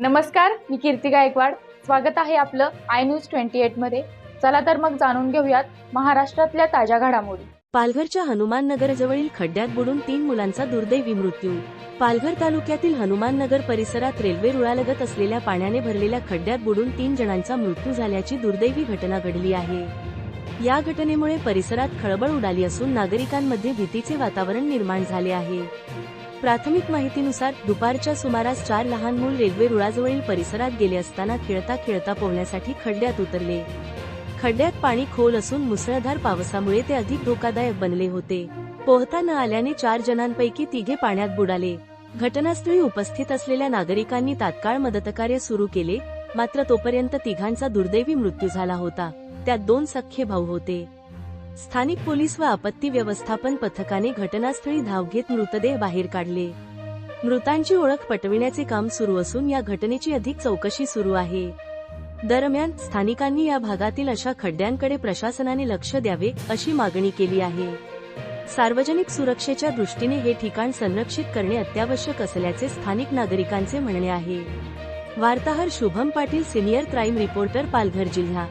नमस्कार मी कीर्ती गायकवाड. स्वागत आहे आपलं आय न्यूज ट्वेंटी एटमध्ये. चला तर मग जाणून घेऊयात महाराष्ट्रातल्या ताज्या घडामोडी. पालघरच्या हनुमान नगरजवळील खड्ड्यात बुडून तीन मुलांचा दुर्दैवी मृत्यू. पालघर तालुक्यातील हनुमान नगर परिसरात रेल्वे रुळालगत असलेल्या पाण्याने भरलेल्या खड्ड्यात बुडून तीन जणांचा मृत्यू झाल्याची दुर्दैवी घटना घडली आहे. या घटनेमुळे परिसरात खळबळ उडाली असून नागरिकांमध्ये भीतीचे वातावरण निर्माण झाले आहे. प्राथमिक माहितीनुसार दुपारच्या सुमारास चार लहान मूल रेल्वे रुळाजवळील परिसरात गेले असताना खेळता खेळता पोहण्यासाठी खड्ड्यात उतरले. खड्ड्यात पाणी खोल असून मुसळधार पावसामुळे ते अधिक धोकादायक बनले होते. पोहता न आल्याने चार जणांपैकी तिघे पाण्यात बुडाले. घटनास्थळी उपस्थित असलेल्या नागरिकांनी तात्काळ मदतकार्य सुरू केले मात्र तोपर्यंत तिघांचा दुर्दैवी मृत्यू झाला होता. त्यात दोन सख्खे भाऊ होते. स्थानिक पोलीस व आपत्ती व्यवस्थापन पथकाने घटनास्थळी धाव घेत मृतदेह बाहेर काढले. मृतांची ओळख पटविण्याचे काम सुरू असून या घटनेची अधिक चौकशी सुरू आहे. दरम्यान स्थानिकांनी या भागातील अशा खड्ड्यांकडे प्रशासनाने लक्ष द्यावे अशी मागणी केली आहे. सार्वजनिक सुरक्षेच्या दृष्टीने हे ठिकाण संरक्षित करणे अत्यावश्यक असल्याचे स्थानिक नागरिकांचे म्हणणे आहे. वार्ताहर Shubham Patil senior crime reporter Palghar जिल्हा.